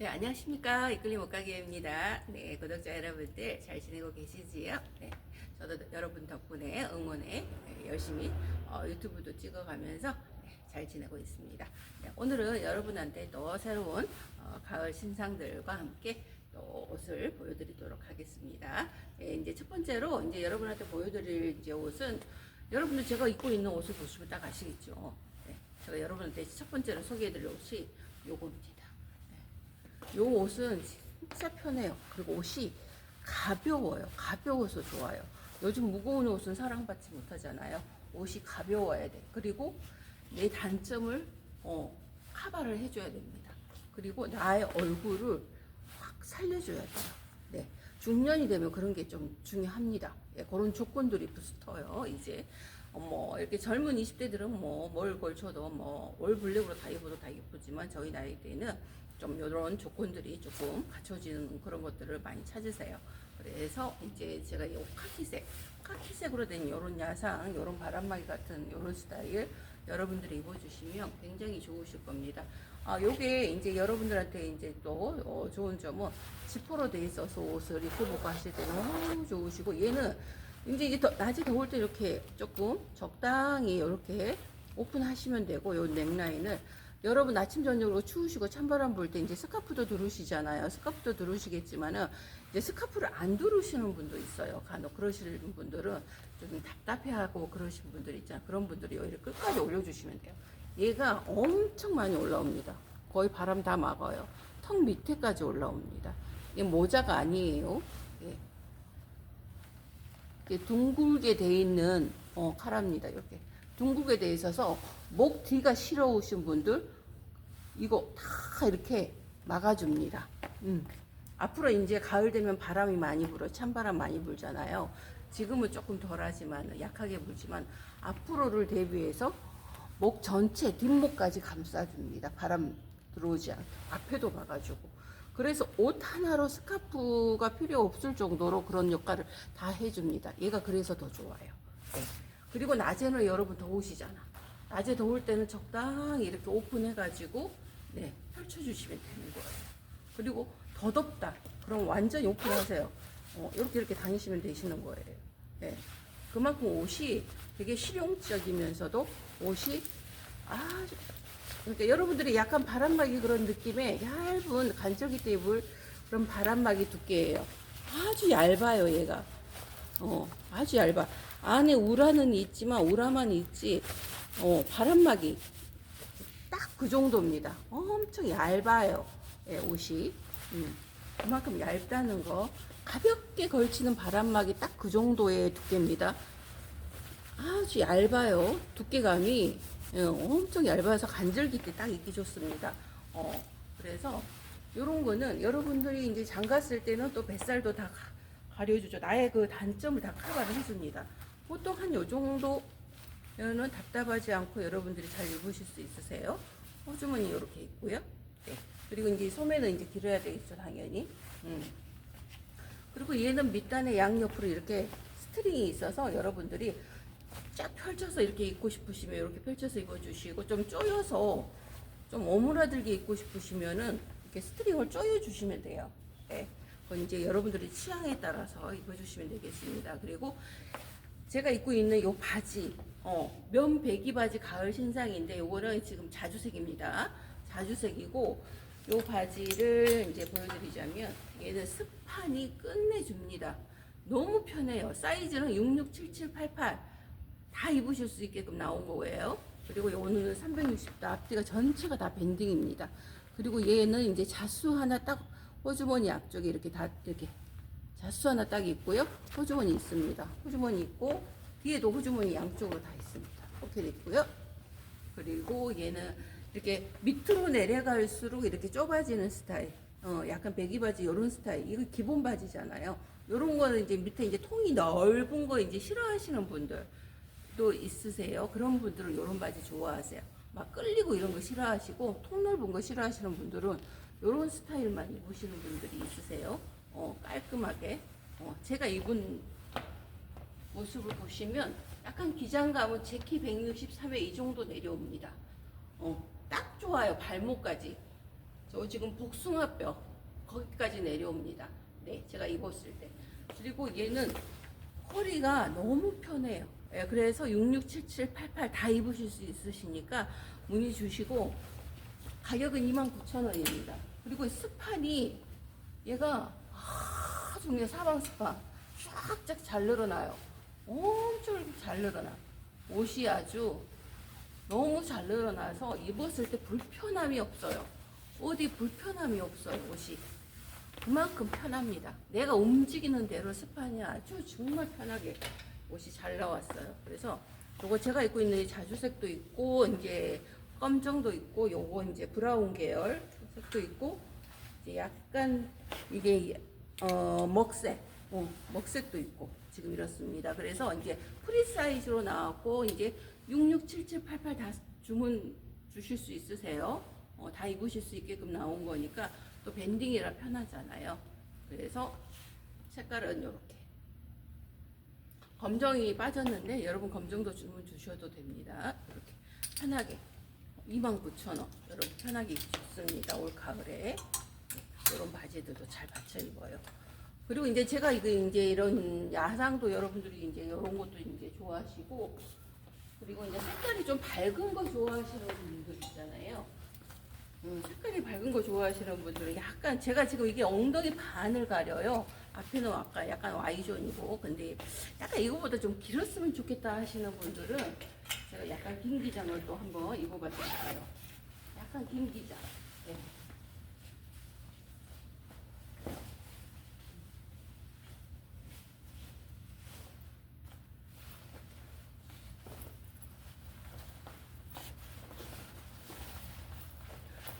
네, 안녕하십니까. 이끌림 옷가게입니다. 네, 구독자 여러분들 잘 지내고 계시지요? 네, 저도 여러분 덕분에 응원에 네, 열심히 어, 유튜브도 찍어가면서 네, 잘 지내고 있습니다. 네, 오늘은 여러분한테 또 새로운 어, 가을 신상들과 함께 또 옷을 보여드리도록 하겠습니다. 네, 이제 첫 번째로 이제 여러분한테 보여드릴 이제 옷은 여러분들 제가 입고 있는 옷을 보시면 딱 아시겠죠? 네, 제가 여러분한테 첫 번째로 소개해드릴 옷이 요겁니다. 요 옷은 진짜 편해요. 그리고 옷이 가벼워요. 가벼워서 좋아요. 요즘 무거운 옷은 사랑받지 못하잖아요. 옷이 가벼워야 돼. 그리고 내 단점을 어, 커버를 해줘야 됩니다. 그리고 나의 얼굴을 확 살려줘야 돼요. 네. 중년이 되면 그런 게 좀 중요합니다. 예, 그런 조건들이 붙어요. 이제 어, 뭐 이렇게 젊은 20대들은 뭐 뭘 걸쳐도 뭐 올 블랙으로 다 입어도 다 예쁘지만 저희 나이 때는 좀 이런 조건들이 조금 갖춰지는 그런 것들을 많이 찾으세요. 그래서 이제 제가 이 카키색, 카키색으로 된 이런 야상, 이런 바람막이 같은 이런 스타일 여러분들이 입어주시면 굉장히 좋으실 겁니다. 아, 요게 이제 여러분들한테 이제 또 어, 좋은 점은 지퍼로 돼 있어서 옷을 입고 보고 하실 때 너무 좋으시고 얘는 이제 이제 더, 낮에 더울 때 이렇게 조금 적당히 이렇게 오픈하시면 되고 요 넥라인을 여러분 아침 저녁으로 추우시고 찬바람 불 때 이제 스카프도 두르시잖아요. 스카프도 두르시겠지만은 이제 스카프를 안 두르시는 분도 있어요. 간혹 그러시는 분들은 좀 답답해하고 그러신 분들 있잖아요. 그런 분들이 여기를 끝까지 올려주시면 돼요. 얘가 엄청 많이 올라옵니다. 거의 바람 다 막아요. 턱 밑에까지 올라옵니다. 이게 모자가 아니에요. 둥글게 돼 있는 어, 카라입니다. 이렇게 둥글게 돼 있어서 목 뒤가 시려우신 분들 이거 다 이렇게 막아줍니다. 음. 앞으로 이제 가을 되면 바람이 많이 불어 찬바람 많이 불잖아요. 지금은 조금 덜하지만 약하게 불지만 앞으로를 대비해서 목 전체 뒷목까지 감싸줍니다. 바람 들어오지 않게 앞에도 막아주고 그래서 옷 하나로 스카프가 필요 없을 정도로 그런 역할을 다 해줍니다. 얘가 그래서 더 좋아요. 네. 그리고 낮에는 여러분 더우시잖아. 낮에 더울 때는 적당히 이렇게 오픈해가지고 네 펼쳐주시면 되는 거예요. 그리고 더 덥다. 그럼 완전히 오픈하세요. 어, 이렇게 이렇게 다니시면 되시는 거예요. 네. 그만큼 옷이 되게 실용적이면서도 옷이 아주 그러니까 여러분들이 약간 바람막이 그런 느낌의 얇은 간절기 때 입을 그런 바람막이 두께예요. 아주 얇아요, 얘가. 어, 아주 얇아. 안에 우라는 있지만 우라만 있지. 어, 바람막이 딱 그 정도입니다. 엄청 얇아요. 예, 옷이. 음, 그만큼 얇다는 거. 가볍게 걸치는 바람막이 딱 그 정도의 두께입니다. 아주 얇아요. 두께감이 예, 엄청 얇아서 간절기 때딱 입기 좋습니다. 어, 그래서 요런 거는 여러분들이 이제 장갔을 때는 또 뱃살도 다 가- 가려주죠. 나의 그 단점을 다 커버를 해줍니다. 보통 한 요 정도면은 답답하지 않고 여러분들이 잘 입으실 수 있으세요. 호주머니 이렇게 있고요. 네. 그리고 이제 소매는 이제 길어야 되겠죠, 당연히. 음. 그리고 얘는 밑단에 양옆으로 이렇게 스트링이 있어서 여러분들이 쫙 펼쳐서 이렇게 입고 싶으시면 이렇게 펼쳐서 입어주시고 좀 조여서 좀 오므라들게 입고 싶으시면은 이렇게 스트링을 조여주시면 돼요. 네. 그건 이제 여러분들의 취향에 따라서 입어주시면 되겠습니다. 그리고 제가 입고 있는 요 바지, 어, 면 배기 바지 가을 신상인데 요거는 지금 자주색입니다. 자주색이고 요 바지를 이제 보여드리자면 얘는 스판이 끝내줍니다. 너무 편해요. 사이즈는 667788 다 입으실 수 있게끔 나온 거예요. 그리고 요거는 360도 앞뒤가 전체가 다 밴딩입니다. 그리고 얘는 이제 자수 하나 딱 호주머니 앞쪽에 이렇게 다 이렇게 자수 하나 딱 있고요. 호주머니 있습니다. 호주머니 있고 뒤에도 호주머니 양쪽으로 다 있습니다. 이렇게 돼 있고요. 그리고 얘는 이렇게 밑으로 내려갈수록 이렇게 좁아지는 스타일. 어, 약간 배기 바지 이런 스타일. 이거 기본 바지잖아요. 이런 거는 이제 밑에 이제 통이 넓은 거 이제 싫어하시는 분들 도 있으세요. 그런 분들은 이런 바지 좋아하세요. 막 끌리고 이런 거 싫어하시고 통 넓은 거 싫어하시는 분들은 이런 스타일만 입으시는 분들이 있으세요. 어, 깔끔하게. 어, 제가 입은 모습을 보시면 약간 기장감은 제키 163에 이 정도 내려옵니다. 어, 딱 좋아요. 발목까지. 저또 지금 복숭아뼈 거기까지 내려옵니다. 네, 제가 입었을 때. 그리고 얘는 허리가 너무 편해요. 예, 그래서 6677, 88 다 입으실 수 있으시니까 문의 주시고 가격은 29,000원입니다. 그리고 이 스판이 얘가 아주 그냥 사방 스판 쫙쫙 잘 늘어나요. 엄청 잘 늘어나. 옷이 아주 너무 잘 늘어나서 입었을 때 불편함이 없어요. 어디 불편함이 없어요, 옷이. 그만큼 편합니다. 내가 움직이는 대로 스판이 아주 정말 편하게 옷이 잘 나왔어요. 그래서 요거 제가 입고 있는 이 자주색도 있고, 이제 검정도 있고, 요거 이제 브라운 계열 색도 있고, 이제 약간 이게 어, 먹색, 어, 먹색도 있고 지금 이렇습니다. 그래서 이제 프리 사이즈로 나왔고 이제 667788 다 주문 주실 수 있으세요. 어, 다 입으실 수 있게끔 나온 거니까 또 밴딩이라 편하잖아요. 그래서 색깔은 이렇게 검정이 빠졌는데 여러분 검정도 주문 주셔도 됩니다. 이렇게 편하게 29,000원 여러분 편하게 입기 좋습니다. 올 가을에 이런 바지들도 잘 받쳐 입어요. 그리고 이제 제가 이거 이제 이런 야상도 여러분들이 이제 이런 것도 이제 좋아하시고 그리고 이제 색깔이 좀 밝은 거 좋아하시는 분들 있잖아요. 음, 색깔이 밝은 거 좋아하시는 분들은 약간 제가 지금 이게 엉덩이 반을 가려요. 앞에는 아까 약간 Y존이고 근데 약간 이거보다 좀 길었으면 좋겠다 하시는 분들은 제가 약간 긴 기장을 또 한번 입어봤어요. 약간 긴 기장. 네.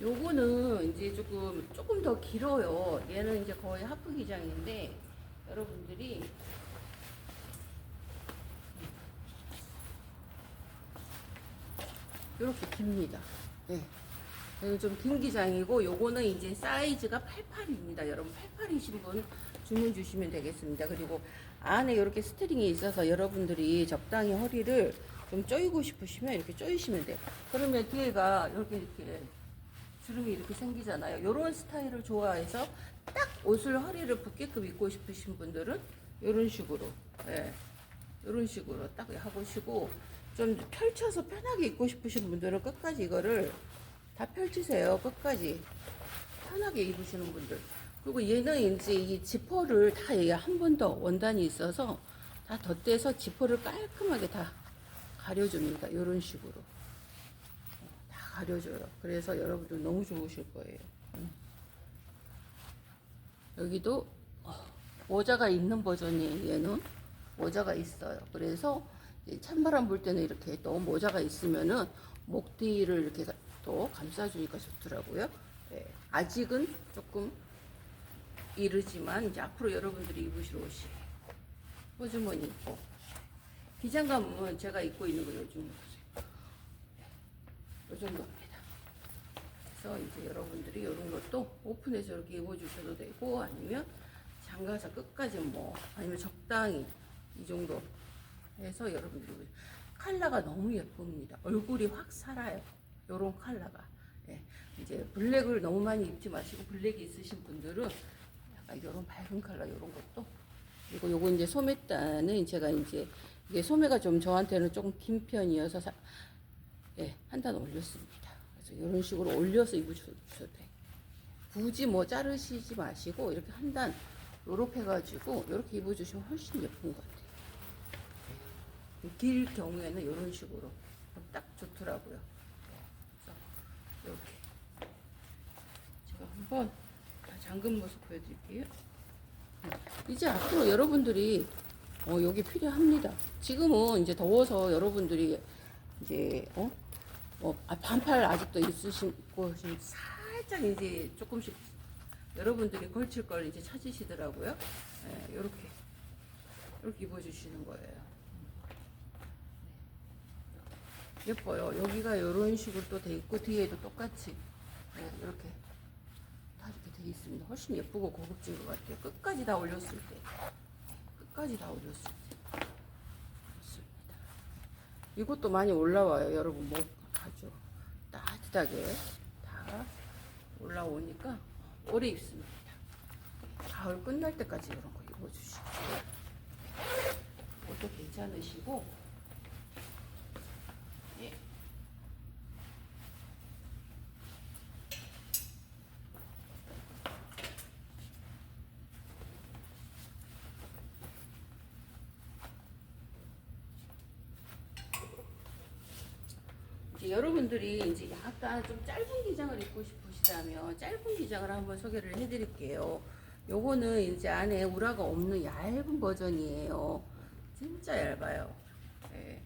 요거는 이제 조금 조금 더 길어요. 얘는 이제 거의 하프 기장인데 여러분들이 이렇게 깁니다. 네. 얘는 좀긴 기장이고 요거는 이제 사이즈가 88입니다. 여러분 88이신 분 주문 주시면 되겠습니다. 그리고 안에 이렇게 스트링이 있어서 여러분들이 적당히 허리를 좀 조이고 싶으시면 이렇게 조이시면 돼요. 그러면 뒤에가 이렇게 이렇게 주름이 이렇게 생기잖아요. 이런 스타일을 좋아해서 딱 옷을 허리를 붙게끔 입고 싶으신 분들은 이런 식으로, 예, 이런 식으로 딱 하고시고 좀 펼쳐서 편하게 입고 싶으신 분들은 끝까지 이거를 다 펼치세요. 끝까지 편하게 입으시는 분들. 그리고 얘는 이제 이 지퍼를 다한번 더 원단이 있어서 다 덧대서 지퍼를 깔끔하게 다 가려줍니다. 이런 식으로. 다 가려줘요. 그래서 여러분들 너무 좋으실 거예요. 음. 여기도 어, 모자가 있는 버전이에요. 얘는 모자가 있어요. 그래서 찬바람 불 때는 이렇게 또 모자가 있으면은 목 뒤를 이렇게 또 감싸주니까 좋더라고요. 예, 아직은 조금 이르지만 이제 앞으로 여러분들이 입으실 옷이 호주머니 있고 기장감은 제가 입고 있는 거 요즘. 이 정도입니다. 그래서 이제 여러분들이 이런 것도 오픈해서 이렇게 입어주셔도 되고 아니면 장가서 끝까지 뭐 아니면 적당히 이 정도 해서 여러분들이 컬러가 너무 예쁩니다. 얼굴이 확 살아요. 요런 컬러가. 예. 이제 블랙을 너무 많이 입지 마시고 블랙이 있으신 분들은 약간 요런 밝은 컬러 요런 것도 그리고 요거 이제 소매단은 제가 이제 이게 소매가 좀 저한테는 조금 긴 편이어서 사, 예, 한 단 올렸습니다. 그래서 이런 식으로 올려서 입으셔도 돼. 굳이 뭐 자르시지 마시고 이렇게 한 단 요렇게 해가지고 이렇게 입어주시면 훨씬 예쁜 것 같아요. 예. 길 경우에는 이런 식으로 딱 좋더라고요. 예. 이렇게 제가 한번 다 잠근 모습 보여드릴게요. 예. 이제 앞으로 여러분들이 어, 여기 필요합니다. 지금은 이제 더워서 여러분들이 이제 어? 뭐 아, 반팔 아직도 있으시고 지금 살짝 이제 조금씩 여러분들이 걸칠 걸 이제 찾으시더라고요. 예, 이렇게 이렇게 입어주시는 거예요. 네. 예뻐요. 여기가 이런 식으로 또 돼 있고 뒤에도 똑같이 예, 이렇게 다 이렇게 돼 있습니다. 훨씬 예쁘고 고급진 것 같아요. 끝까지 다 올렸을 때. 끝까지 다 올렸을 때. 이것도 많이 올라와요. 여러분, 뭐, 아주 따뜻하게 다 올라오니까 오래 입습니다. 가을 끝날 때까지 이런 거 입어주시고 이것도 괜찮으시고 여러분들이 이제 약간 좀 짧은 기장을 입고 싶으시다면 짧은 기장을 한번 소개를 해드릴게요. 요거는 이제 안에 우라가 없는 얇은 버전이에요. 진짜 얇아요. 예.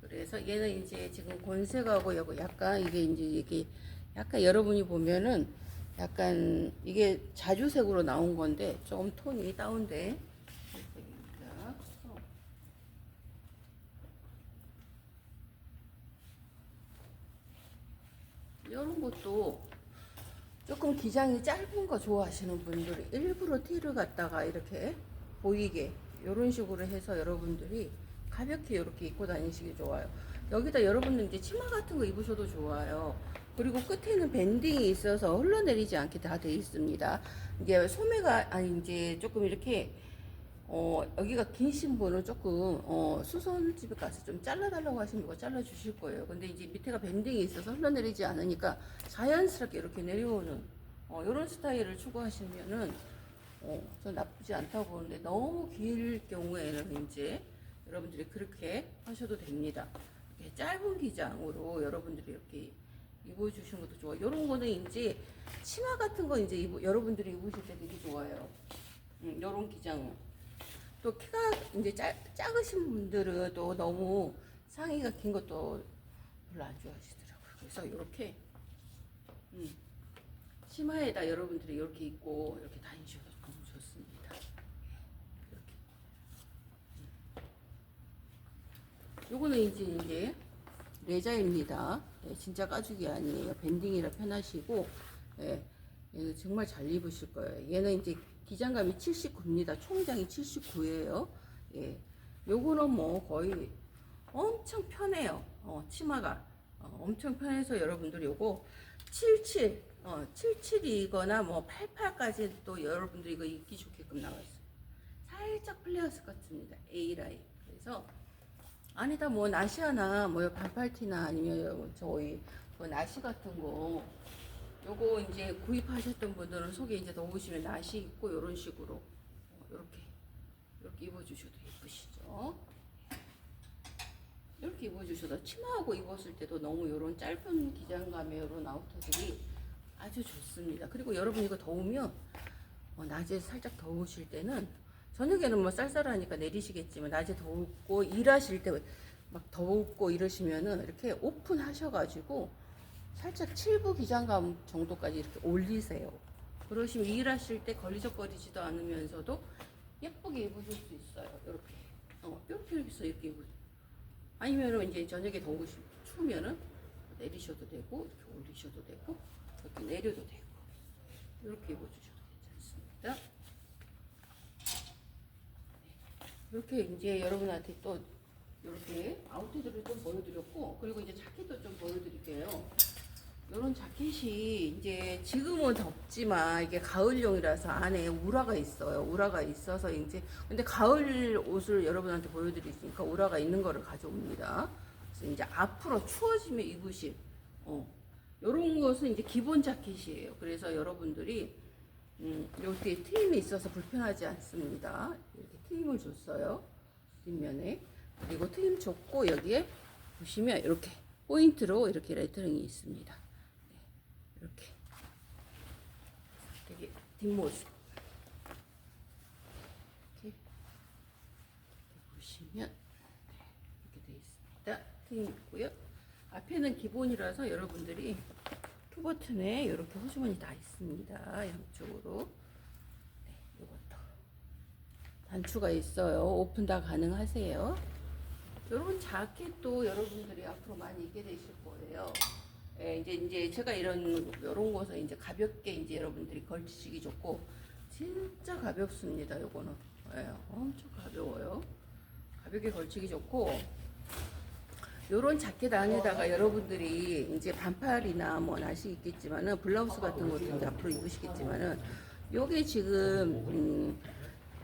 그래서 얘는 이제 지금 곤색하고 요거 약간 이게 이제 이게 약간 여러분이 보면은 약간 이게 자주색으로 나온 건데 조금 톤이 다운돼. 색입니다. 어. 이런 것도 조금 기장이 짧은 거 좋아하시는 분들이 일부러 티를 갖다가 이렇게 보이게 이런 식으로 해서 여러분들이 가볍게 이렇게 입고 다니시기 좋아요. 여기다 여러분들 이제 치마 같은 거 입으셔도 좋아요. 그리고 끝에는 밴딩이 있어서 흘러내리지 않게 다 돼 있습니다. 이제 소매가 아니 이제 조금 이렇게 어, 여기가 긴신 분은 조금 어, 수선집에 가서 좀 잘라달라고 하시면 이거 잘라주실 거예요. 근데 이제 밑에가 밴딩이 있어서 흘러내리지 않으니까 자연스럽게 이렇게 내려오는 어, 이런 스타일을 추구하시면은 어, 전 나쁘지 않다고 보는데 너무 길 경우에는 이제 여러분들이 그렇게 하셔도 됩니다. 이렇게 짧은 기장으로 여러분들이 이렇게 입어주시는 것도 좋아요. 이런 거는 이제 치마 같은 거 이제 입, 여러분들이 입으실 때 되게 좋아요. 음, 이런 기장은. 또 키가 이제 짜, 작으신 분들은 또 너무 상의가 긴 것도 별로 안 좋아하시더라고요. 그래서 이렇게 음, 치마에다 여러분들이 이렇게 입고 이렇게 다니셔도 너무 좋습니다. 이렇게. 음. 요거는 이제 이제 레자입니다. 예, 진짜 가죽이 아니에요. 밴딩이라 편하시고 예, 얘는 정말 잘 입으실 거예요. 얘는 이제 기장감이 79입니다. 총장이 79예요. 예. 요거는 뭐 거의 엄청 편해요. 어, 치마가. 어, 엄청 편해서 여러분들 요거 77, 어, 77이거나 뭐 88까지 또 여러분들 이거 입기 좋게끔 나와 있어요. 살짝 플레어스 같습니다. A라인. 그래서 안에다 뭐 나시아나 뭐 반팔티나 아니면 저희 뭐 나시 같은 거 요거 이제 구입하셨던 분들은 속에 이제 넣으시면 나시 있고 이런 식으로 이렇게 이렇게 입어주셔도 예쁘시죠. 이렇게 입어주셔도 치마하고 입었을 때도 너무 이런 짧은 기장감의 이런 아우터들이 아주 좋습니다. 그리고 여러분 이거 더우면 어, 낮에 살짝 더우실 때는 저녁에는 뭐 쌀쌀하니까 내리시겠지만 낮에 더웠고 일하실 때 막 더웠고 이러시면은 이렇게 오픈하셔가지고 살짝 7부 기장감 정도까지 이렇게 올리세요. 그러시면 일하실 때 걸리적거리지도 않으면서도 예쁘게 입으실 수 있어요. 이렇게. 어, 이렇게 이렇게 입으세요. 아니면은 이제 저녁에 더우시 추우면은 내리셔도 되고 이렇게 올리셔도 되고 이렇게 내려도 되고 이렇게 입어주셔도 괜찮습니다. 이렇게 이제 여러분한테 또 이렇게 아우터들을 좀 보여드렸고 그리고 이제 자켓도 좀 보여드릴게요. 이런 자켓이 이제 지금은 덥지만 이게 가을용이라서 안에 우라가 있어요. 우라가 있어서 이제 근데 가을 옷을 여러분한테 보여드리니까 우라가 있는 거를 가져옵니다. 그래서 이제 앞으로 추워지면 입으실 어 이런 것은 이제 기본 자켓이에요. 그래서 여러분들이 음, 여기 트임이 있어서 불편하지 않습니다. 이렇게 트임을 줬어요. 뒷면에. 그리고 트임 줬고 여기에 보시면 이렇게 포인트로 이렇게 레터링이 있습니다. 네, 이렇게 되게 뒷모습 이렇게, 이렇게 보시면 네, 이렇게 되어 있습니다. 트임 있고요. 앞에는 기본이라서 여러분들이 투 버튼에 이렇게 호주머니 다 있습니다. 양쪽으로. 네, 이것도 단추가 있어요. 오픈 다 가능하세요. 여러분 자켓도 여러분들이 앞으로 많이 입게 되실 거예요. 예, 이제 이제 제가 이런 이런 것은 이제 가볍게 이제 여러분들이 걸치기 좋고 진짜 가볍습니다. 요거는 예, 엄청 가벼워요. 가볍게 걸치기 좋고 요런 자켓 안에다가 여러분들이 이제 반팔이나 뭐 나시 있겠지만은 블라우스 같은 것도 이제 앞으로 입으시겠지만은 요게 지금 음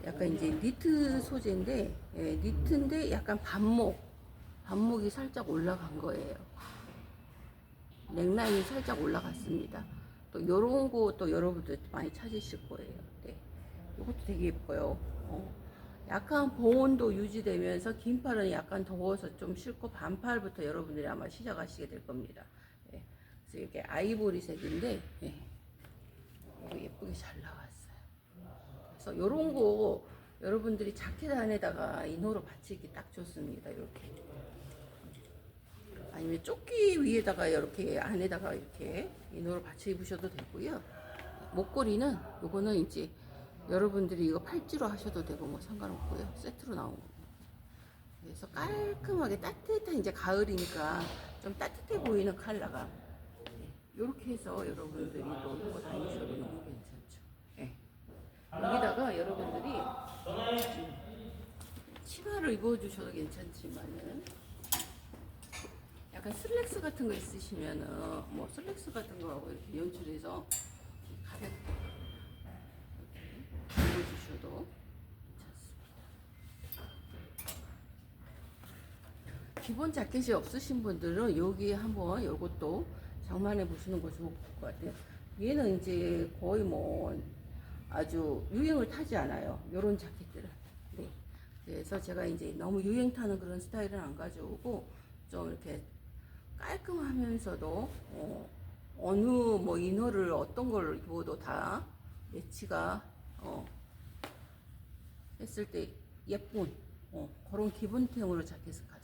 약간 이제 니트 소재인데 예, 니트인데 약간 반목 반목이 살짝 올라간 거예요. 넥라인이 살짝 올라갔습니다. 또 요런 거 또 여러분들 많이 찾으실 거예요. 네. 이것도 되게 예뻐요. 어. 약간 보온도 유지되면서 긴 팔은 약간 더워서 좀 싫고 반팔부터 여러분들이 아마 시작하시게 될 겁니다. 예. 그래서 이게 아이보리색인데 예. 예쁘게 잘 나왔어요. 그래서 이런 거 여러분들이 자켓 안에다가 이너로 받치기 딱 좋습니다. 이렇게 아니면 조끼 위에다가 이렇게 안에다가 이렇게 이너로 받쳐 입으셔도 되고요. 목걸이는 요거는 이제 여러분들이 이거 팔찌로 하셔도 되고 뭐 상관없고요. 세트로 거. 그래서 깔끔하게 따뜻한 이제 가을이니까 좀 따뜻해 보이는 컬러가 이렇게 해서 여러분들이 또 입고 다니셔도 너무 괜찮죠. 예. 여기다가 여러분들이 음, 치마를 입어주셔도 괜찮지만은 약간 슬랙스 같은 거 있으시면은 뭐 슬랙스 같은 거하고 이렇게 연출해서 가볍게 이렇게 입어주셔도 괜찮습니다. 기본 자켓이 없으신 분들은 여기 한번 요것도 장만해 보시는 거 좋을 것 같아요. 얘는 이제 거의 뭐 아주 유행을 타지 않아요. 요런 자켓들은. 네. 그래서 제가 이제 너무 유행 타는 그런 스타일은 안 가져오고 좀 이렇게 깔끔하면서도 어, 어느 뭐 이너를 어떤 걸 입어도 다 매치가 어, 했을 때 예쁜 어, 그런 기본템으로 자켓을 가져왔습니다.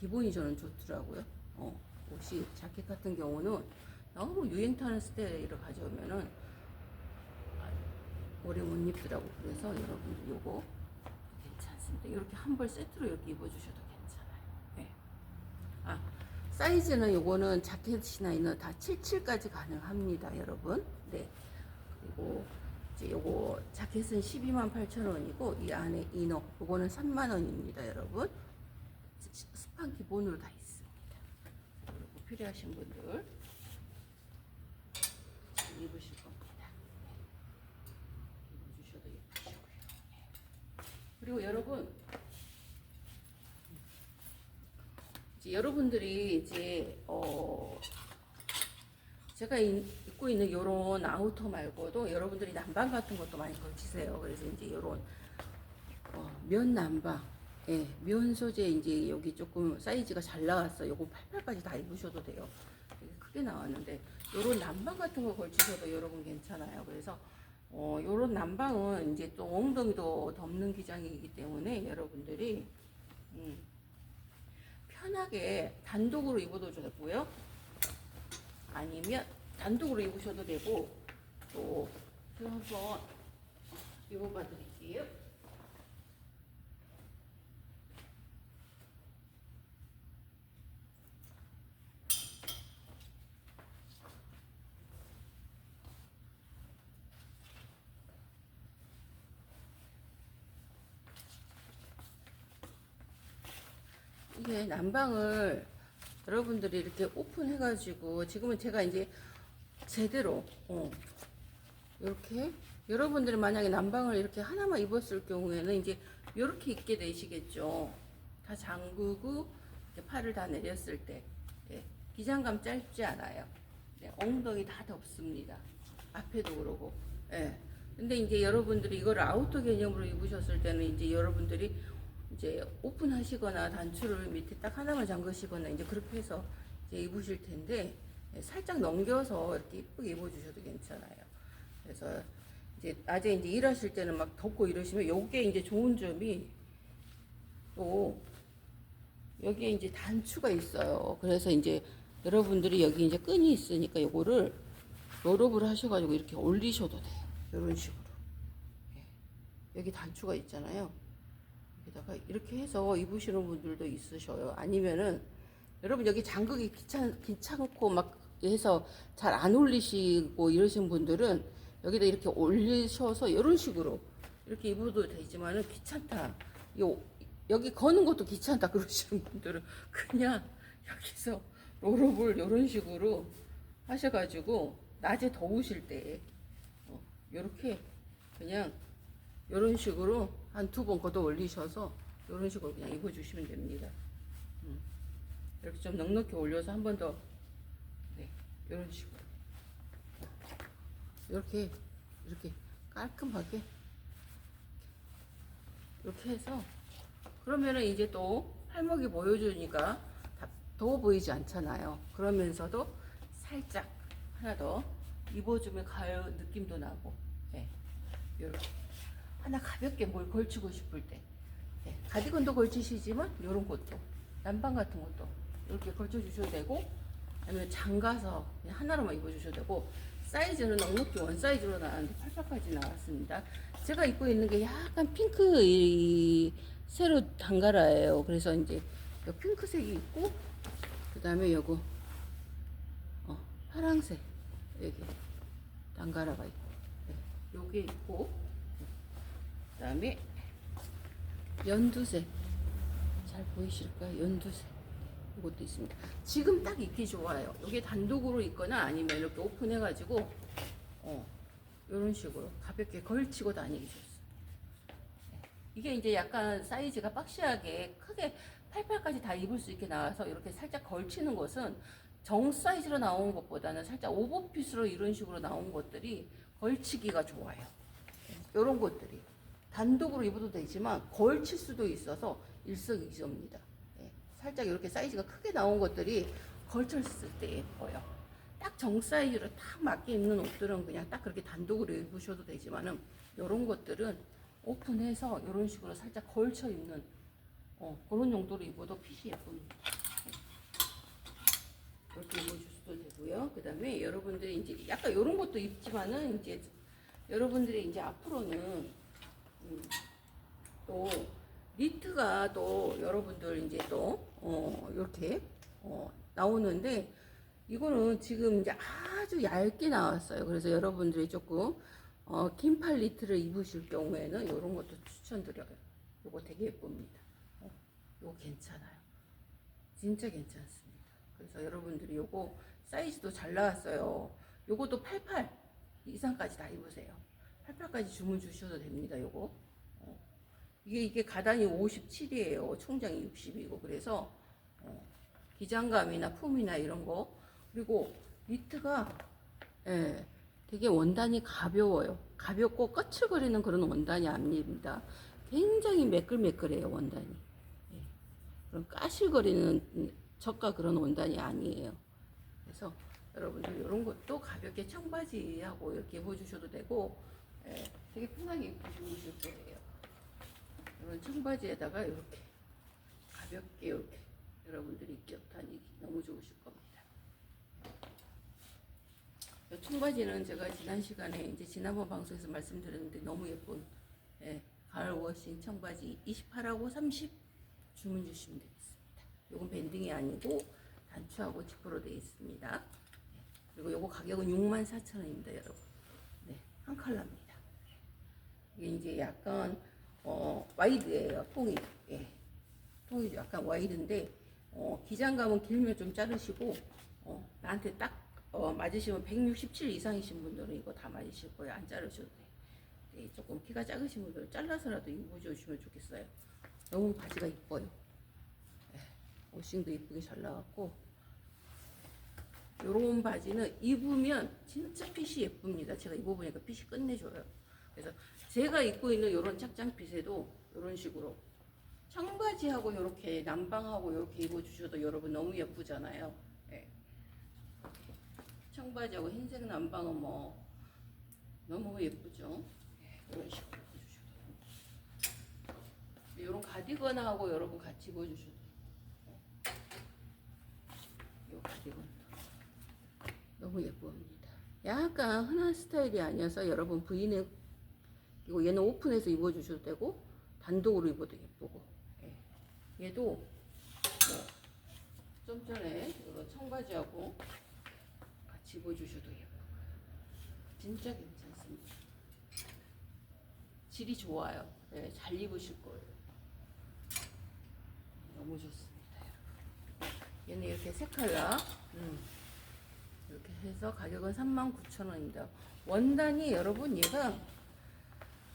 기본이 저는 좋더라고요. 어, 옷이 자켓 같은 경우는 너무 유행 타는 스타일을 가져오면은 오래 못 입더라고. 그래서 여러분들 요거 괜찮습니다. 이렇게 한 벌 세트로 이렇게 입어주셔도 괜찮아요. 네. 아, 사이즈는 요거는 자켓이나 이너 다 77까지 가능합니다, 여러분. 네. 그리고 이제 요거 자켓은 12만 8천 원이고 이 안에 이너 요거는 3만 원입니다, 여러분. 스- 스판 기본으로 다 있습니다. 필요하신 분들 입으실 겁니다. 입어주셔도 예쁘시고요. 그리고 여러분 이제 여러분들이 이제 어 제가 이- 입고 있는 이런 아우터 말고도 여러분들이 난방 같은 것도 많이 걸치세요. 그래서 이제 이런 어, 면 난방, 예, 면 소재 이제 여기 조금 사이즈가 잘 나왔어. 요거 88까지 다 입으셔도 돼요. 되게 크게 나왔는데 요런 난방 같은 거 걸치셔도 여러분 괜찮아요. 그래서 어, 요런 난방은 이제 또 엉덩이도 덮는 기장이기 때문에 여러분들이 음, 편하게 단독으로 입어도 되고요. 아니면 단독으로 입으셔도 되고 또 한번 입어봐 드릴게요. 이게 난방을 여러분들이 이렇게 오픈해 가지고 지금은 제가 이제 제대로 어, 이렇게 여러분들이 만약에 난방을 이렇게 하나만 입었을 경우에는 이제 이렇게 입게 되시겠죠. 다 잠그고 이렇게 팔을 다 내렸을 때 예, 기장감 짧지 않아요. 네, 엉덩이 다 덮습니다. 앞에도 그러고. 예. 근데 이제 여러분들이 이걸 아우터 개념으로 입으셨을 때는 이제 여러분들이 이제 오픈하시거나 단추를 밑에 딱 하나만 잠그시거나 이제 그렇게 해서 이제 입으실 텐데 예, 살짝 넘겨서 이렇게 이쁘게 입어주셔도 괜찮아요. 그래서 이제 낮에 이제 일하실 때는 막 덥고 이러시면 요게 이제 좋은 점이 또 여기에 이제 단추가 있어요. 그래서 이제 여러분들이 여기 이제 끈이 있으니까 요거를 롤업을 하셔가지고 이렇게 올리셔도 돼요. 이런 식으로. 예. 여기 단추가 있잖아요. 이렇게 해서 입으시는 분들도 있으셔요. 아니면은 여러분 여기 잠그기 귀찮, 귀찮고 막 해서 잘 안 올리시고 이러신 분들은 여기다 이렇게 올리셔서 이런 식으로 이렇게 입어도 되지만은 귀찮다. 요 여기 거는 것도 귀찮다 그러시는 분들은 그냥 여기서 롤업을 이런 식으로 하셔가지고 낮에 더우실 때 어, 이렇게 그냥 이런 식으로 한 두 번 걷어 올리셔서 이런 식으로 그냥 입어주시면 됩니다. 음. 이렇게 좀 넉넉히 올려서 한 번 더 네, 이런 식으로 이렇게 이렇게 깔끔하게 이렇게 해서 그러면은 이제 또 팔목이 보여주니까 다 더워 보이지 않잖아요. 그러면서도 살짝 하나 더 입어주면 가을 느낌도 나고, 네, 이렇게 하나 가볍게 뭘 걸치고 싶을 때, 네, 가디건도 걸치시지만 이런 것도 난방 같은 것도 이렇게 걸쳐 주셔도 되고, 아니면 장가서 하나로만 입어 주셔도 되고, 사이즈는 넉넉히 원 사이즈로 나왔는데 88까지 나왔습니다. 제가 입고 있는 게 약간 핑크 이 새로 단가라예요. 그래서 이제 요 핑크색이 있고 그 다음에 요거 어, 파랑색 여기 단가라가 있고 네, 요게 있고 그 다음에 연두색 잘 보이실까요? 연두색 이것도 있습니다. 지금 딱 입기 좋아요. 이게 단독으로 입거나 아니면 이렇게 오픈해가지고 어, 이런 식으로 가볍게 걸치고 다니기 좋습니다. 이게 이제 약간 사이즈가 박시하게 크게 88까지 다 입을 수 있게 나와서 이렇게 살짝 걸치는 것은 정 사이즈로 나온 것보다는 살짝 오버핏으로 이런 식으로 나온 것들이 걸치기가 좋아요. 이런 것들이 단독으로 입어도 되지만 걸칠 수도 있어서 일석이조입니다. 예, 살짝 이렇게 사이즈가 크게 나온 것들이 걸쳤을 때 예뻐요. 딱 정 사이즈로 딱 맞게 입는 옷들은 그냥 딱 그렇게 단독으로 입으셔도 되지만은 이런 것들은 오픈해서 이런 식으로 살짝 걸쳐 입는 어, 그런 용도로 입어도 핏이 예쁩니다. 이렇게 입어줄 수도 되고요. 그 다음에 여러분들이 이제 약간 이런 것도 입지만은 이제 여러분들이 이제 앞으로는 음, 또 니트가 또 여러분들 이제 또 어, 이렇게 어, 나오는데 이거는 지금 이제 아주 얇게 나왔어요. 그래서 여러분들이 조금 어, 긴팔 니트를 입으실 경우에는 이런 것도 추천드려요. 이거 되게 예쁩니다. 어, 이거 괜찮아요. 진짜 괜찮습니다. 그래서 여러분들이 요거 사이즈도 잘 나왔어요. 요것도 88 이상까지 다 입으세요. 88까지 주문 주셔도 됩니다. 요거. 어. 이게 이게 가단이 57이에요. 총장이 60이고 그래서 어, 기장감이나 품이나 이런 거 그리고 니트가 예, 되게 원단이 가벼워요. 가볍고 거칠거리는 그런 원단이 아닙니다. 굉장히 매끌매끌해요 원단이. 예. 그런 까실거리는 저가 그런 원단이 아니에요. 그래서 여러분들 이런 것도 가볍게 청바지하고 이렇게 입어주셔도 되고 예, 되게 편하게 입으실 거예요. 이런 청바지에다가 이렇게 가볍게 이렇게 여러분들이 입고 다니기 너무 좋으실 겁니다. 이 청바지는 제가 지난 시간에 이제 지난번 방송에서 말씀드렸는데 너무 예쁜 예, 가을 워싱 청바지 28하고 30 주문 주시면 되겠습니다. 요건 밴딩이 아니고 단추하고 지퍼로 되어 있습니다. 예, 그리고 요거 가격은 64,000원입니다, 여러분. 네, 한 컬러입니다. 이게 이제 약간 어, 와이드예요, 통이. 예. 통이 약간 와이드인데 어, 기장감은 길면 좀 자르시고 어, 나한테 딱 어, 맞으시면 167 이상이신 분들은 이거 다 맞으실 거예요. 안 자르셔도 돼. 네, 조금 키가 작으신 분들은 잘라서라도 입어주시면 좋겠어요. 너무 바지가 이뻐요. 네, 옷싱도 이쁘게 잘 나왔고 요런 바지는 입으면 진짜 핏이 예쁩니다. 제가 입어보니까 핏이 끝내줘요. 그래서 제가 입고 있는 요런 착장핏에도 요런 식으로 청바지하고 요렇게 남방하고 요렇게 입어주셔도 여러분 너무 예쁘잖아요. 예. 청바지하고 흰색 남방은 뭐 너무 예쁘죠. 예, 이런 식으로 입어주셔도. 이런 가디건하고 여러분 같이 입어주셔도. 이 가디건 너무 예쁩니다. 약간 흔한 스타일이 아니어서 여러분 부인의 이거 얘는 오픈해서 입어주셔도 되고 단독으로 입어도 예쁘고 예. 얘도 뭐 좀 전에 이거 청바지하고 같이 입어주셔도 예쁘고 진짜 괜찮습니다. 질이 좋아요. 예, 잘 입으실 거예요. 너무 좋습니다. 얘는 이렇게 세 컬러. 음. 이렇게 해서 가격은 39,000원입니다. 원단이 여러분 얘가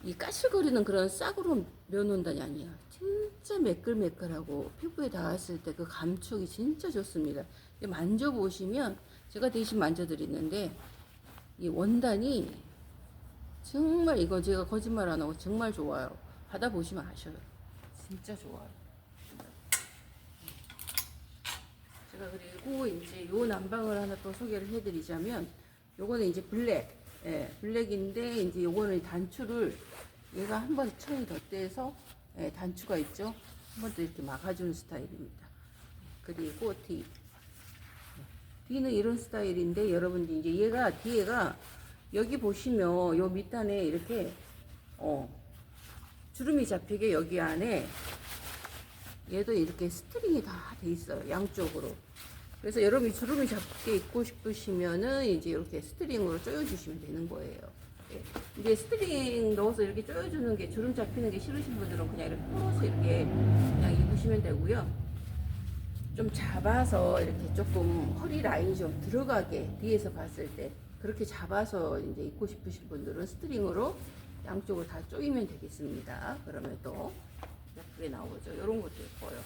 이 까실거리는 그런 싹으로 면 원단이 아니에요. 진짜 매끌매끌하고 피부에 닿았을 때 그 감촉이 진짜 좋습니다. 만져보시면 제가 대신 만져드리는데 이 원단이 정말 이거 제가 거짓말 안 하고 정말 좋아요. 받아보시면 아셔요. 진짜 좋아요. 제가 그리고 이제 요 난방을 하나 또 소개를 해드리자면 요거는 이제 블랙 예, 블랙인데 이제 요거는 단추를 얘가 한 번 천이 덧대서 예, 단추가 있죠 한 번 더 이렇게 막아주는 스타일입니다 그리고 D D는 이런 스타일인데 여러분들 이제 얘가 뒤에가 여기 보시면 요 밑단에 이렇게 어 주름이 잡히게 여기 안에 얘도 이렇게 스트링이 다 돼 있어요. 양쪽으로. 그래서 여러분이 주름이 잡게 입고 싶으시면은 이제 이렇게 스트링으로 조여주시면 되는 거예요. 예. 이제 스트링 넣어서 이렇게 조여주는 게 주름 잡히는 게 싫으신 분들은 그냥 이렇게 풀어서 이렇게 그냥 입으시면 되고요. 좀 잡아서 이렇게 조금 허리 라인이 좀 들어가게 뒤에서 봤을 때 그렇게 잡아서 이제 입고 싶으신 분들은 스트링으로 양쪽을 다 조이면 되겠습니다. 그러면 또 예쁘게 나오죠. 이런 것도 예뻐요.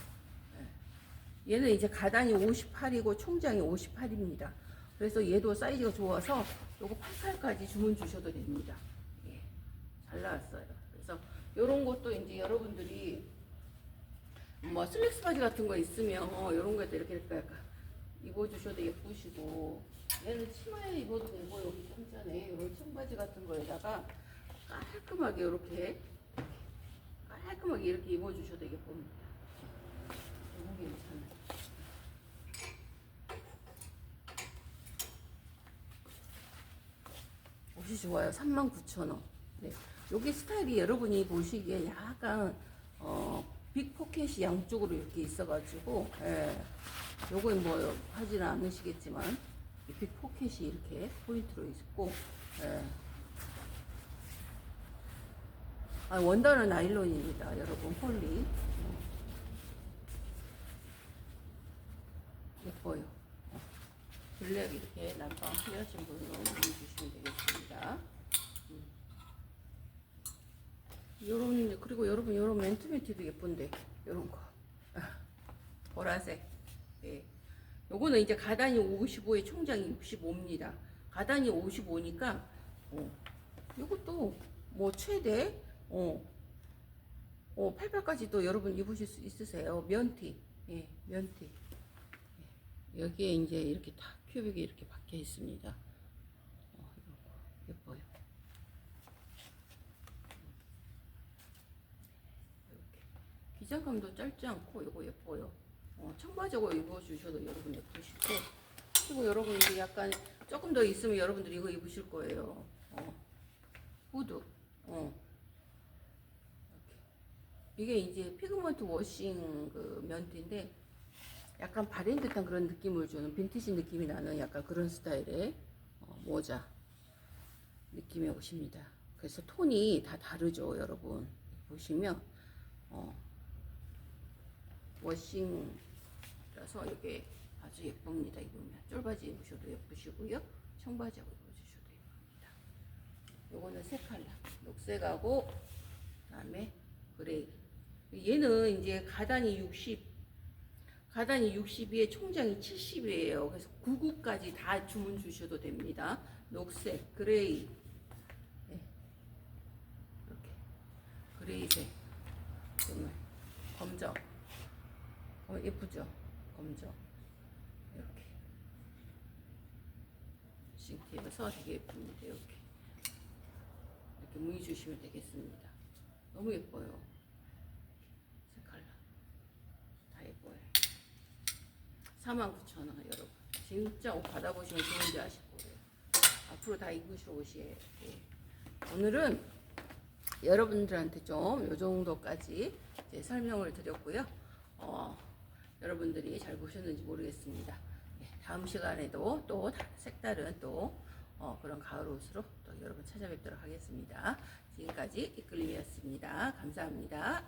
예. 얘는 이제 가단이 58이고 총장이 58입니다. 그래서 얘도 사이즈가 좋아서 요거 88까지 주문 주셔도 됩니다. 예. 잘 나왔어요. 그래서 이런 것도 이제 여러분들이 뭐 슬랙스 바지 같은 거 있으면 어, 이런 거에다 이렇게 약간 입어주셔도 예쁘시고 얘는 치마에 입어도 되고 여기 참전에 이런 청바지 같은 거에다가 깔끔하게 이렇게 깔끔하게 이렇게 입어주셔도 예쁩니다. 너무 괜찮아요. 옷이 좋아요. 39,000원. 네. 여기 스타일이 여러분이 보시기에 약간 어, 빅 포켓이 양쪽으로 이렇게 있어가지고 예. 요건 뭐 하지는 않으시겠지만 이빅 포켓이 이렇게 포인트로 있고 예. 아, 원단은 나일론입니다. 여러분 폴리 예뻐요. 어. 블랙 이렇게 난방 필요하신 분은 문의주시면 되겠습니다. 음. 요런 그리고 여러분 요런 맨투맨 티도 예쁜데 요런 거 보라색 예. 요거는 이제 가단이 55에 총장이 65입니다 가단이 55니까 어. 요것도 뭐 최대 어. 어, 88까지도 여러분 입으실 수 있으세요 면티 예, 면티 예. 여기에 이제 이렇게 다 큐빅이 이렇게 박혀 있습니다 어, 예뻐요 기장감도 짧지 않고 이거 예뻐요. 어, 청바지고 입어주셔도 여러분 예쁘시고 그리고 여러분 이제 약간 조금 더 있으면 여러분들 이거 입으실 거예요. 어, 후드. 어. 이게 이제 피그먼트 워싱 그 면티인데 약간 바랜 듯한 그런 느낌을 주는 빈티지 느낌이 나는 약간 그런 스타일의 어, 모자 느낌의 옷입니다. 그래서 톤이 다 다르죠, 여러분. 보시면 어, 워싱이라서 이게 아주 예쁩니다. 입으면 쫄바지 입으셔도 예쁘시고요, 청바지하고 입어주셔도 예쁩니다. 요거는 세 컬러, 녹색하고 그다음에 그레이. 얘는 이제 가단이 60, 가단이 62에 총장이 70이에요. 그래서 99까지 다 주문 주셔도 됩니다. 녹색, 그레이, 네. 이렇게. 그레이색. 정말. 검정. 어, 예쁘죠? 검정. 이렇게. 싱티에서 되게 예쁩니다. 이렇게. 이렇게 무늬 주시면 되겠습니다. 너무 예뻐요 색깔 다 예뻐요 49,000원 여러분 진짜 옷 받아보시면 좋은지 아실 거예요 앞으로 다 입으실 옷이에요 예. 오늘은 여러분들한테 좀 요 정도까지 설명을 드렸고요. 어, 여러분들이 잘 보셨는지 모르겠습니다. 예, 다음 시간에도 또 다- 색다른 또 어, 그런 가을 옷으로 또 여러분 찾아뵙도록 하겠습니다. 지금까지 이끌림이었습니다. 감사합니다.